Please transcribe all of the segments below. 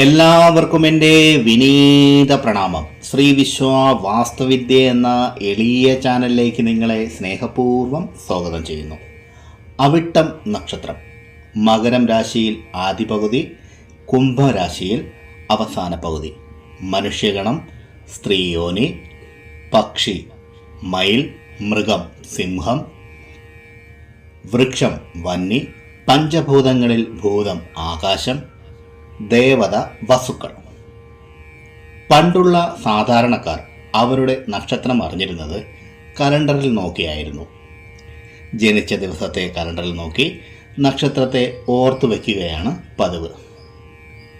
എല്ലാവർക്കും എന്റെ വിനീത പ്രണാമം. ശ്രീ വിശ്വ വാസ്തുവിദ്യ എന്ന എളിയ ചാനലിലേക്ക് നിങ്ങളെ സ്നേഹപൂർവം സ്വാഗതം ചെയ്യുന്നു. അവിട്ടം നക്ഷത്രം. മകരം രാശിയിൽ ആദ്യ പകുതി കുംഭരാശിയിൽ അവസാന പകുതി. മനുഷ്യഗണം സ്ത്രീയോനി പക്ഷി മയിൽ മൃഗം സിംഹം വൃക്ഷം വന്നി പഞ്ചഭൂതങ്ങളിൽ ഭൂതം ആകാശം ദേവത വസുക്കൾ. പണ്ടുള്ള സാധാരണക്കാർ അവരുടെ നക്ഷത്രം അറിഞ്ഞിരുന്നത് കലണ്ടറിൽ നോക്കിയായിരുന്നു. ജനിച്ച ദിവസത്തെ കലണ്ടറിൽ നോക്കി നക്ഷത്രത്തെ ഓർത്തു വയ്ക്കുകയാണ് പതിവ്.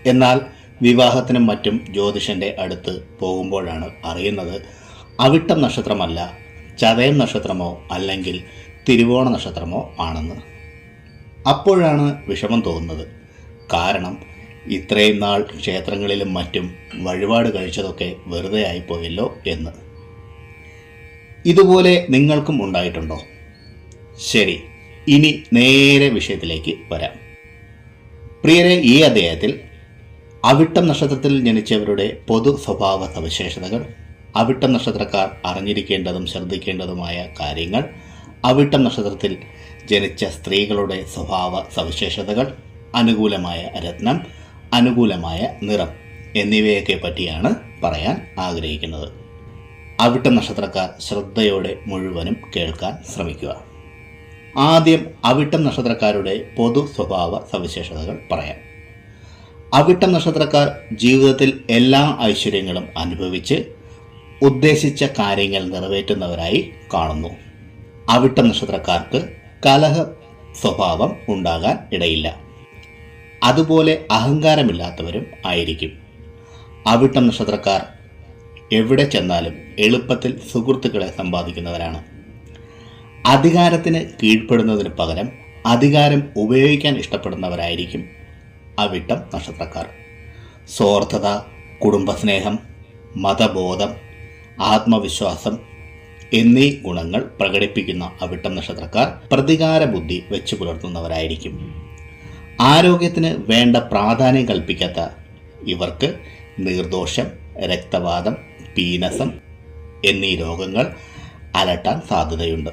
എന്നാൽ വിവാഹത്തിനും മറ്റും ജ്യോതിഷന്റെ അടുത്ത് പോകുമ്പോഴാണ് അറിയുന്നത് അവിട്ടം നക്ഷത്രമല്ല ചതയം നക്ഷത്രമോ അല്ലെങ്കിൽ തിരുവോണ നക്ഷത്രമോ ആണെന്ന്. അപ്പോഴാണ് വിഷമം തോന്നുന്നത്. കാരണം ഇത്രയും നാൾ ക്ഷേത്രങ്ങളിലും മറ്റും വഴിപാട് കഴിച്ചതൊക്കെ വെറുതെ ആയിപ്പോയല്ലോ എന്ന്. ഇതുപോലെ നിങ്ങൾക്കും ഉണ്ടായിട്ടുണ്ടോ? ശരി ഇനി നേരെ വിഷയത്തിലേക്ക് വരാം. പ്രിയരെ ഈ അധ്യായത്തിൽ അവിട്ടം നക്ഷത്രത്തിൽ ജനിച്ചവരുടെ പൊതു സ്വഭാവ സവിശേഷതകൾ അവിട്ടം നക്ഷത്രക്കാർ അറിഞ്ഞിരിക്കേണ്ടതും ശ്രദ്ധിക്കേണ്ടതുമായ കാര്യങ്ങൾ അവിട്ടം നക്ഷത്രത്തിൽ ജനിച്ച സ്ത്രീകളുടെ സ്വഭാവ സവിശേഷതകൾ അനുകൂലമായ രത്നം അനുകൂലമായ നിറം എന്നിവയൊക്കെ പറ്റിയാണ് പറയാൻ ആഗ്രഹിക്കുന്നത്. അവിട്ട നക്ഷത്രക്കാർ ശ്രദ്ധയോടെ മുഴുവനും കേൾക്കാൻ ശ്രമിക്കുക. ആദ്യം അവിട്ടം നക്ഷത്രക്കാരുടെ പൊതു സ്വഭാവ സവിശേഷതകൾ പറയാം. അവിട്ടം നക്ഷത്രക്കാർ ജീവിതത്തിൽ എല്ലാ ഐശ്വര്യങ്ങളും അനുഭവിച്ച് ഉദ്ദേശിച്ച കാര്യങ്ങൾ നിറവേറ്റുന്നവരായി കാണുന്നു. അവിട്ട നക്ഷത്രക്കാർക്ക് കലഹ സ്വഭാവം ഉണ്ടാകാൻ ഇടയില്ല. അതുപോലെ അഹങ്കാരമില്ലാത്തവരും ആയിരിക്കും. അവിട്ടം നക്ഷത്രക്കാർ എവിടെ ചെന്നാലും എളുപ്പത്തിൽ സുഹൃത്തുക്കളെ സമ്പാദിക്കുന്നവരാണ്. അധികാരത്തിന് കീഴ്പ്പെടുന്നതിന് പകരം അധികാരം ഉപയോഗിക്കാൻ ഇഷ്ടപ്പെടുന്നവരായിരിക്കും അവിട്ടം നക്ഷത്രക്കാർ. സ്വാർത്ഥത കുടുംബസ്നേഹം മതബോധം ആത്മവിശ്വാസം എന്നീ ഗുണങ്ങൾ പ്രകടിപ്പിക്കുന്ന അവിട്ടം നക്ഷത്രക്കാർ പ്രതികാര ബുദ്ധി വെച്ചു പുലർത്തുന്നവരായിരിക്കും ആരോഗ്യത്തിന് വേണ്ട പ്രാധാന്യം കൽപ്പിക്കാത്ത ഇവർക്ക് നീർദോഷം രക്തവാതം പീനസം എന്നീ രോഗങ്ങൾ അലട്ടാൻ സാധ്യതയുണ്ട്.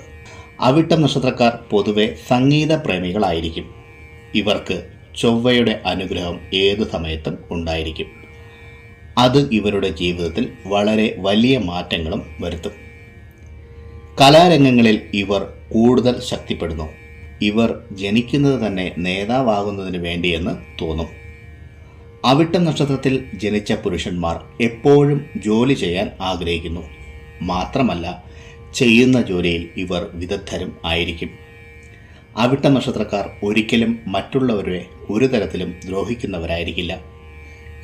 അവിട്ടം നക്ഷത്രക്കാർ പൊതുവെ സംഗീത പ്രേമികളായിരിക്കും. ഇവർക്ക് ചൊവ്വയുടെ അനുഗ്രഹം ഏതു സമയത്തും ഉണ്ടായിരിക്കും. അത് ഇവരുടെ ജീവിതത്തിൽ വളരെ വലിയ മാറ്റങ്ങളും വരുത്തും. കലാരംഗങ്ങളിൽ ഇവർ കൂടുതൽ ശക്തിപ്പെടുന്നു. ഇവർ ജനിക്കുന്നത് തന്നെ നേതാവാകുന്നതിന് വേണ്ടിയെന്ന് തോന്നും. അവിട്ട നക്ഷത്രത്തിൽ ജനിച്ച പുരുഷന്മാർ എപ്പോഴും ജോലി ചെയ്യാൻ ആഗ്രഹിക്കുന്നു. മാത്രമല്ല ചെയ്യുന്ന ജോലിയിൽ ഇവർ വിദഗ്ധരും ആയിരിക്കും. അവിട്ട നക്ഷത്രക്കാർ ഒരിക്കലും മറ്റുള്ളവരെ ഒരു തരത്തിലും ദ്രോഹിക്കുന്നവരായിരിക്കില്ല.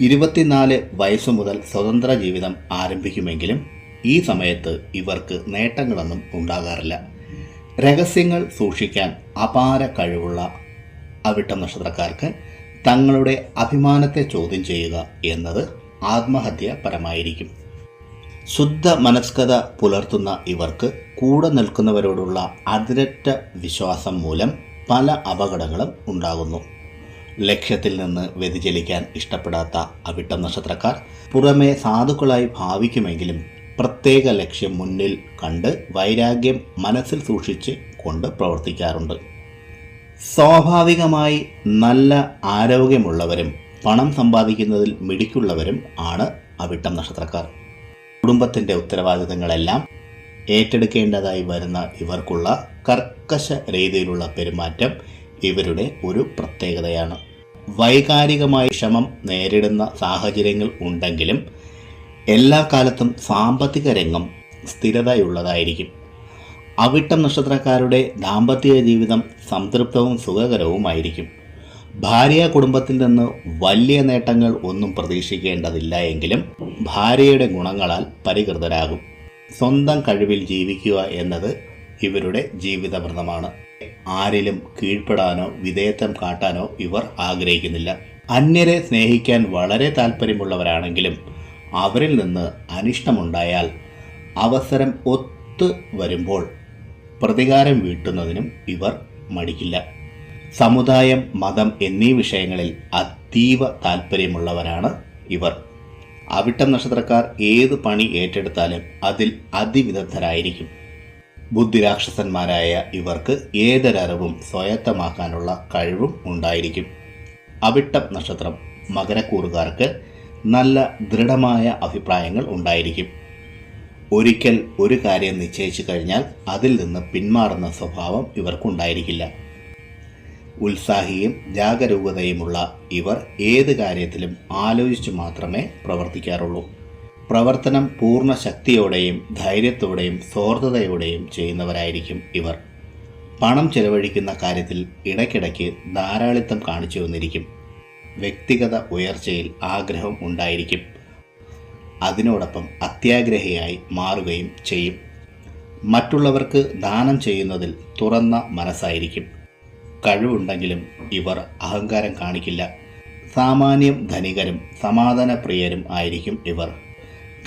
ഇരുപത്തിനാല് വയസ്സു മുതൽ സ്വതന്ത്ര ജീവിതം ആരംഭിക്കുമെങ്കിലും ഈ സമയത്ത് ഇവർക്ക് നേട്ടങ്ങളൊന്നും ഉണ്ടാകാറില്ല. രഹസ്യങ്ങൾ സൂക്ഷിക്കാൻ അപാര കഴിവുള്ള അവിട്ടം നക്ഷത്രക്കാർക്ക് തങ്ങളുടെ അഭിമാനത്തെ ചോദ്യം ചെയ്യുക എന്നത് ആത്മഹത്യപരമായിരിക്കും. ശുദ്ധ മനസ്കത പുലർത്തുന്ന ഇവർക്ക് കൂടെ നിൽക്കുന്നവരോടുള്ള അതിരറ്റ വിശ്വാസം മൂലം പല അപകടങ്ങളും ഉണ്ടാകുന്നു. ലക്ഷ്യത്തിൽ നിന്ന് വ്യതിചലിക്കാൻ ഇഷ്ടപ്പെടാത്ത അവിട്ടം നക്ഷത്രക്കാർ പുറമെ സാധുക്കളായി ഭാവിക്കുമെങ്കിലും പ്രത്യേക ലക്ഷ്യം മുന്നിൽ കണ്ട് വൈരാഗ്യം മനസ്സിൽ സൂക്ഷിച്ച് കൊണ്ട് പ്രവർത്തിക്കാറുണ്ട്. സ്വാഭാവികമായി നല്ല ആരോഗ്യമുള്ളവരും പണം സമ്പാദിക്കുന്നതിൽ മിടിക്കുള്ളവരും ആണ് അവിട്ടം നക്ഷത്രക്കാർ. കുടുംബത്തിന്റെ ഉത്തരവാദിത്തങ്ങളെല്ലാം ഏറ്റെടുക്കേണ്ടതായി വരുന്ന ഇവർക്കുള്ള കർക്കശ രീതിയിലുള്ള പെരുമാറ്റം ഇവരുടെ ഒരു പ്രത്യേകതയാണ്. വൈകാരികമായി ക്ഷമം നേരിടുന്ന സാഹചര്യങ്ങൾ ഉണ്ടെങ്കിലും എല്ലാ കാലത്തും സാമ്പത്തിക രംഗം സ്ഥിരതയുള്ളതായിരിക്കും. അവിട്ടം നക്ഷത്രക്കാരുടെ ദാമ്പത്യ ജീവിതം സംതൃപ്തവും സുഖകരവുമായിരിക്കും. ഭാര്യ കുടുംബത്തിൽ നിന്ന് വലിയ നേട്ടങ്ങൾ ഒന്നും പ്രതീക്ഷിക്കേണ്ടതില്ല എങ്കിലും ഭാര്യയുടെ ഗുണങ്ങളാൽ പരികൃതരാകും. സ്വന്തം കഴിവിൽ ജീവിക്കുക എന്നത് ഇവരുടെ ജീവിതവ്രതമാണ്. ആരിലും കീഴ്പ്പെടാനോ വിധേയത്വം കാട്ടാനോ ഇവർ ആഗ്രഹിക്കുന്നില്ല. അന്യരെ സ്നേഹിക്കാൻ വളരെ താല്പര്യമുള്ളവരാണെങ്കിലും അവരിൽ നിന്ന് അനിഷ്ടമുണ്ടായാൽ അവസരം ഒത്തു വരുമ്പോൾ പ്രതികാരം വീട്ടുന്നതിനും ഇവർ മടിക്കില്ല. സമുദായം മതം എന്നീ വിഷയങ്ങളിൽ അതീവ താല്പര്യമുള്ളവരാണ് ഇവർ. അവിട്ടം നക്ഷത്രക്കാർ ഏത് പണി ഏറ്റെടുത്താലും അതിൽ അതിവിദഗ്ധരായിരിക്കും. ബുദ്ധിരാക്ഷസന്മാരായ ഇവർക്ക് ഏതൊരറിവും സ്വായത്തമാക്കാനുള്ള കഴിവും ഉണ്ടായിരിക്കും. അവിട്ടം നക്ഷത്രം മകരക്കൂറുകാർക്ക് നല്ല ദൃഢമായ അഭിപ്രായങ്ങൾ ഉണ്ടായിരിക്കും. ഒരിക്കൽ ഒരു കാര്യം നിശ്ചയിച്ചു കഴിഞ്ഞാൽ അതിൽ നിന്ന് പിന്മാറുന്ന സ്വഭാവം ഇവർക്കുണ്ടായിരിക്കില്ല. ഉത്സാഹിയും ജാഗരൂകതയുമുള്ള ഇവർ ഏത് കാര്യത്തിലും ആലോചിച്ചു മാത്രമേ പ്രവർത്തിക്കാറുള്ളൂ. പ്രവർത്തനം പൂർണ ശക്തിയോടെയും ധൈര്യത്തോടെയും സ്വാർത്ഥതയോടെയും ചെയ്യുന്നവരായിരിക്കും ഇവർ. പണം ചെലവഴിക്കുന്ന കാര്യത്തിൽ ഇടയ്ക്കിടയ്ക്ക് ധാരാളിത്തം കാണിച്ചു വന്നിരിക്കും. വ്യക്തിഗത ഉയർച്ചയിൽ ആഗ്രഹം ഉണ്ടായിരിക്കും. അതിനോടൊപ്പം അത്യാഗ്രഹിയായി മാറുകയും ചെയ്യും. മറ്റുള്ളവർക്ക് ദാനം ചെയ്യുന്നതിൽ തുറന്ന മനസ്സായിരിക്കും. കഴിവുണ്ടെങ്കിലും ഇവർ അഹങ്കാരം കാണിക്കില്ല. സാമാന്യം ധനികരും സമാധാനപ്രിയരും ആയിരിക്കും ഇവർ.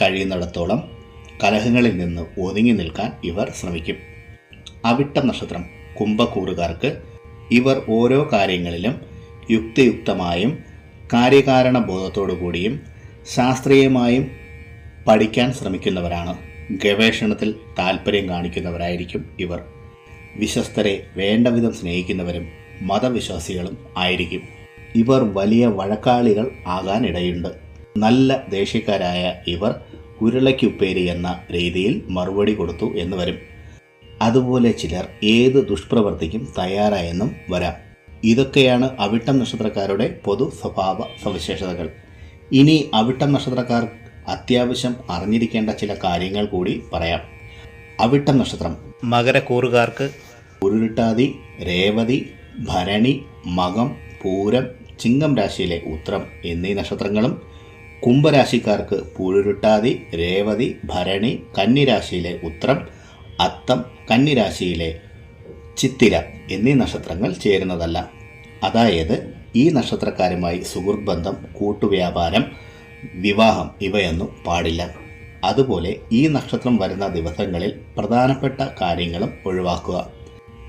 കഴിയുന്നിടത്തോളം കലഹങ്ങളിൽ നിന്ന് ഒതുങ്ങി നിൽക്കാൻ ഇവർ ശ്രമിക്കും. അവിട്ട നക്ഷത്രം കുംഭക്കൂറുകാർക്ക് ഇവർ ഓരോ കാര്യങ്ങളിലും യുക്തിയുക്തമായും കാര്യകാരണ ബോധത്തോടു കൂടിയും ശാസ്ത്രീയമായും പഠിക്കാൻ ശ്രമിക്കുന്നവരാണ്. ഗവേഷണത്തിൽ താല്പര്യം കാണിക്കുന്നവരായിരിക്കും ഇവർ. വിശ്വസ്തരെ വേണ്ടവിധം സ്നേഹിക്കുന്നവരും മതവിശ്വാസികളും ആയിരിക്കും. ഇവർ വലിയ വഴക്കാളികൾ ആകാനിടയുണ്ട്. നല്ല ദേഷ്യക്കാരായ ഇവർ ഉരുളയ്ക്കുപ്പേരി എന്ന രീതിയിൽ മറുപടി കൊടുത്തു എന്ന് വരും. അതുപോലെ ചിലർ ഏത് ദുഷ്പ്രവർത്തിക്കും തയ്യാറായെന്നും വരാം. ഇതൊക്കെയാണ് അവിട്ടം നക്ഷത്രക്കാരുടെ പൊതു സ്വഭാവ സവിശേഷതകൾ. ഇനി അവിട്ടം നക്ഷത്രക്കാർ അത്യാവശ്യം അറിഞ്ഞിരിക്കേണ്ട ചില കാര്യങ്ങൾ കൂടി പറയാം. അവിട്ടം നക്ഷത്രം. മകരക്കൂറുകാർക്ക് ഉരുട്ടാതി രേവതി ഭരണി മകം പൂരം ചിങ്ങം രാശിയിലെ ഉത്രം എന്നീ നക്ഷത്രങ്ങളും കുംഭരാശിക്കാർക്ക് പുഴുരുട്ടാതി രേവതി ഭരണി കന്നിരാശിയിലെ ഉത്രം അത്തം കന്നിരാശിയിലെ ചിത്തിര എന്നീ നക്ഷത്രങ്ങൾ ചേരുന്നതല്ല. അതായത് ഈ നക്ഷത്രക്കാരുമായി സുഹൃത്ത് ബന്ധം കൂട്ടുവ്യാപാരം വിവാഹം ഇവയൊന്നും പാടില്ല. അതുപോലെ ഈ നക്ഷത്രം വരുന്ന ദിവസങ്ങളിൽ പ്രധാനപ്പെട്ട കാര്യങ്ങളും ഒഴിവാക്കുക.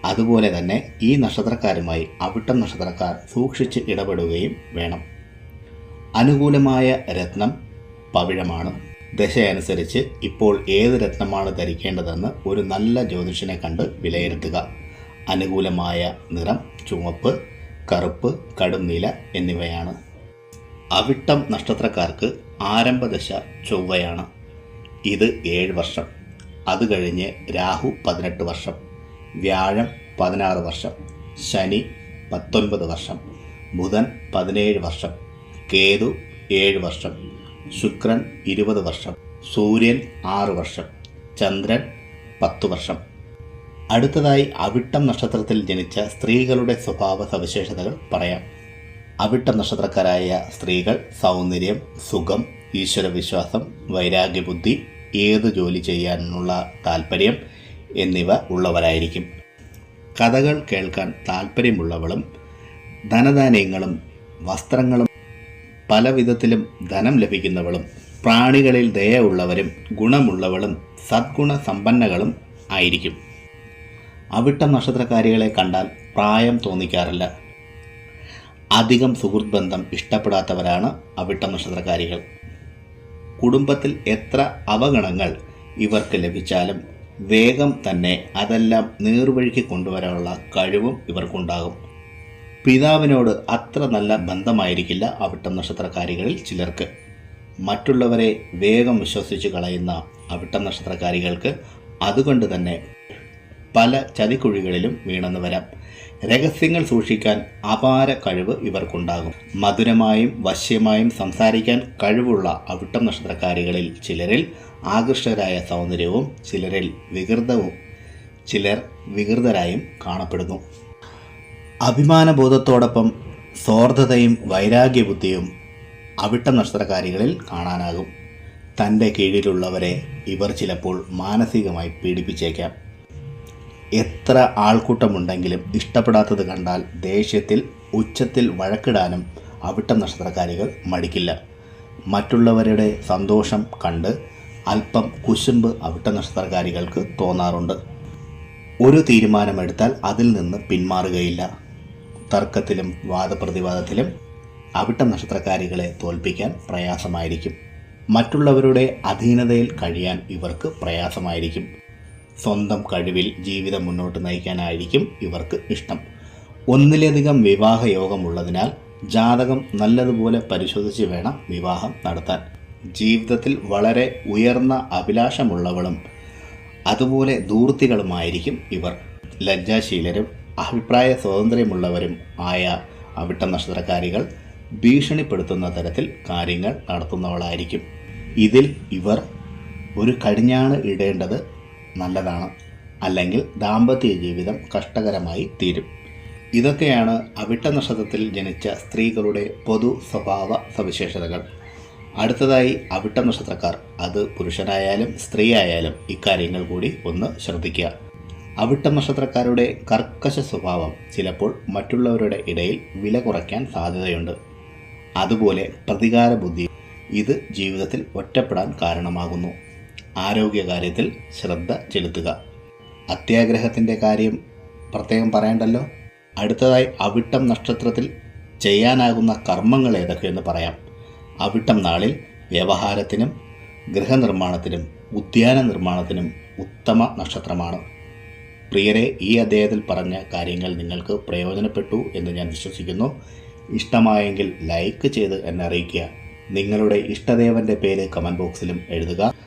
അതുപോലെ തന്നെ ഈ നക്ഷത്രക്കാരുമായി അവിട്ടം നക്ഷത്രക്കാർ സൂക്ഷിച്ച് ഇടപെടുകയും വേണം. അനുകൂലമായ രത്നം പവിഴമാണ്. ദശയനുസരിച്ച് ഇപ്പോൾ ഏത് രത്നമാണ് ധരിക്കേണ്ടതെന്ന് ഒരു നല്ല ജ്യോതിഷനെ കണ്ട് വിലയിരുത്തുക. അനുകൂലമായ നിറം ചുവപ്പ് കറുപ്പ് കടും നീല എന്നിവയാണ്. അവിട്ടം നക്ഷത്രക്കാർക്ക് ആരംഭദശ ചൊവ്വയാണ്. ഇത് ഏഴ് വർഷം. അത് കഴിഞ്ഞ് രാഹു പതിനെട്ട് വർഷം. വ്യാഴം പതിനാറ് വർഷം. ശനി പത്തൊൻപത് വർഷം. ബുധൻ പതിനേഴ് വർഷം. കേതു ഏഴ് വർഷം. ശുക്രൻ ഇരുപത് വർഷം. സൂര്യൻ ആറ് വർഷം. ചന്ദ്രൻ പത്ത് വർഷം. അടുത്തതായി അവിട്ടം നക്ഷത്രത്തിൽ ജനിച്ച സ്ത്രീകളുടെ സ്വഭാവ സവിശേഷതകൾ പറയാം. അവിട്ടം നക്ഷത്രക്കാരായ സ്ത്രീകൾ സൗന്ദര്യം സുഖം ഈശ്വരവിശ്വാസം വൈരാഗ്യബുദ്ധി ഏത് ജോലി ചെയ്യാനുള്ള താല്പര്യം എന്നിവ ഉള്ളവരായിരിക്കും. കഥകൾ കേൾക്കാൻ താല്പര്യമുള്ളവളും ധനധാന്യങ്ങളും വസ്ത്രങ്ങളും പല വിധത്തിലും ധനം ലഭിക്കുന്നവളും പ്രാണികളിൽ ദയ ഉള്ളവരും ഗുണമുള്ളവളും സദ്ഗുണ സമ്പന്നകളും ആയിരിക്കും. അവിട്ടം നക്ഷത്രക്കാരികളെ കണ്ടാൽ പ്രായം തോന്നിക്കാറില്ല. അധികം സുഹൃത്ത് ബന്ധം ഇഷ്ടപ്പെടാത്തവരാണ് അവിട്ടം നക്ഷത്രക്കാരികൾ. കുടുംബത്തിൽ എത്ര അവഗണങ്ങൾ ഇവർക്ക് ലഭിച്ചാലും വേഗം തന്നെ അതെല്ലാം നേർവഴിക്ക് കൊണ്ടുവരാനുള്ള കഴിവും ഇവർക്കുണ്ടാകും. പിതാവിനോട് അത്ര നല്ല ബന്ധമായിരിക്കില്ല അവിട്ടം നക്ഷത്രക്കാരികളിൽ ചിലർക്ക്. മറ്റുള്ളവരെ വേഗം വിശ്വസിച്ച് കളയുന്ന അവിട്ടം നക്ഷത്രക്കാരികൾക്ക് അതുകൊണ്ട് തന്നെ പല ചതിക്കുഴികളിലും വീണെന്ന് വരാം. രഹസ്യങ്ങൾ സൂക്ഷിക്കാൻ അപാര കഴിവ് ഇവർക്കുണ്ടാകും. മധുരമായും വശ്യമായും സംസാരിക്കാൻ കഴിവുള്ള അവിട്ടം നക്ഷത്രക്കാരികളിൽ ചിലരിൽ ആകൃഷ്ടരായ സൗന്ദര്യവും ചിലരിൽ വികൃതവും ചിലർ വികൃതരായും കാണപ്പെടുന്നു. അഭിമാനബോധത്തോടൊപ്പം സ്വാർത്ഥതയും വൈരാഗ്യബുദ്ധിയും അവിട്ട നക്ഷത്രകാരികളിൽ കാണാനാകും. തന്റെ കീഴിലുള്ളവരെ ഇവർ ചിലപ്പോൾ മാനസികമായി പീഡിപ്പിച്ചേക്കാം. എത്ര ആൾക്കൂട്ടമുണ്ടെങ്കിലും ഇഷ്ടപ്പെടാത്തത് കണ്ടാൽ ദേഷ്യത്തിൽ ഉച്ചത്തിൽ വഴക്കിടാനും അവിട്ടം നക്ഷത്രക്കാരികൾ മടിക്കില്ല. മറ്റുള്ളവരുടെ സന്തോഷം കണ്ട് അല്പം കുശുമ്പ് അവിട്ട നക്ഷത്രക്കാരികൾക്ക് തോന്നാറുണ്ട്. ഒരു തീരുമാനമെടുത്താൽ അതിൽ നിന്ന് പിന്മാറുകയില്ല. തർക്കത്തിലും വാദപ്രതിവാദത്തിലും അവിട്ടം നക്ഷത്രക്കാരികളെ തോൽപ്പിക്കാൻ പ്രയാസമായിരിക്കും. മറ്റുള്ളവരുടെ അധീനതയിൽ കഴിയാൻ ഇവർക്ക് പ്രയാസമായിരിക്കും. സ്വന്തം കഴിവിൽ ജീവിതം മുന്നോട്ട് നയിക്കാനായിരിക്കും ഇവർക്ക് ഇഷ്ടം. ഒന്നിലധികം വിവാഹ യോഗമുള്ളതിനാൽ ജാതകം നല്ലതുപോലെ പരിശോധിച്ച് വേണം വിവാഹം നടത്താൻ. ജീവിതത്തിൽ വളരെ ഉയർന്ന അഭിലാഷമുള്ളവളും അതുപോലെ ദൂർത്തികളുമായിരിക്കും ഇവർ. ലജ്ജാശീലരും അഭിപ്രായ സ്വാതന്ത്ര്യമുള്ളവരും ആയ അവിട്ട നക്ഷത്രക്കാരികൾ ഭീഷണിപ്പെടുത്തുന്ന തരത്തിൽ കാര്യങ്ങൾ നടത്തുന്നവളായിരിക്കും. ഇതിൽ ഇവർ ഒരു കടിഞ്ഞാണ് ഇടേണ്ടത് നല്ലതാണ്. അല്ലെങ്കിൽ ദാമ്പത്യ ജീവിതം കഷ്ടകരമായി തീരും. ഇതൊക്കെയാണ് അവിട്ട നക്ഷത്രത്തിൽ ജനിച്ച സ്ത്രീകളുടെ പൊതു സ്വഭാവ സവിശേഷതകൾ. അടുത്തതായി അവിട്ട നക്ഷത്രക്കാർ അത് പുരുഷനായാലും സ്ത്രീ ആയാലും ഇക്കാര്യങ്ങൾ കൂടി ഒന്ന് ശ്രദ്ധിക്കുക. അവിട്ട നക്ഷത്രക്കാരുടെ കർക്കശ സ്വഭാവം ചിലപ്പോൾ മറ്റുള്ളവരുടെ ഇടയിൽ വില കുറയ്ക്കാൻ സാധ്യതയുണ്ട്. അതുപോലെ പ്രതികാര ബുദ്ധി ഇത് ജീവിതത്തിൽ ഒറ്റപ്പെടാൻ കാരണമാകുന്നു. ആരോഗ്യകാര്യത്തിൽ ശ്രദ്ധ ചെലുത്തുക. അത്യാഗ്രഹത്തിന്റെ കാര്യം പ്രത്യേകം പറയണ്ടല്ലോ? അടുത്തതായി അവിട്ടം നക്ഷത്രത്തിൽ ചെയ്യാനാകുന്ന കർമ്മങ്ങൾ ഏതൊക്കെയെന്ന് പറയാം. അവിട്ടം നാളിൽ വ്യവഹാരത്തിനും ഗൃഹനിർമ്മാണത്തിനും ഉദ്യാന നിർമ്മാണത്തിനും ഉത്തമ നക്ഷത്രമാണ്. പ്രിയരെ ഈ അദ്ദേഹത്തിൽ പറഞ്ഞ കാര്യങ്ങൾ നിങ്ങൾക്ക് പ്രയോജനപ്പെട്ടു എന്ന് ഞാൻ വിശ്വസിക്കുന്നു. ഇഷ്ടമായെങ്കിൽ ലൈക്ക് ചെയ്ത് എന്നെ അറിയിക്കുക. നിങ്ങളുടെ ഇഷ്ടദേവന്റെ പേര് കമന്റ് ബോക്സിലും എഴുതുക.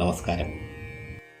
നമസ്കാരം.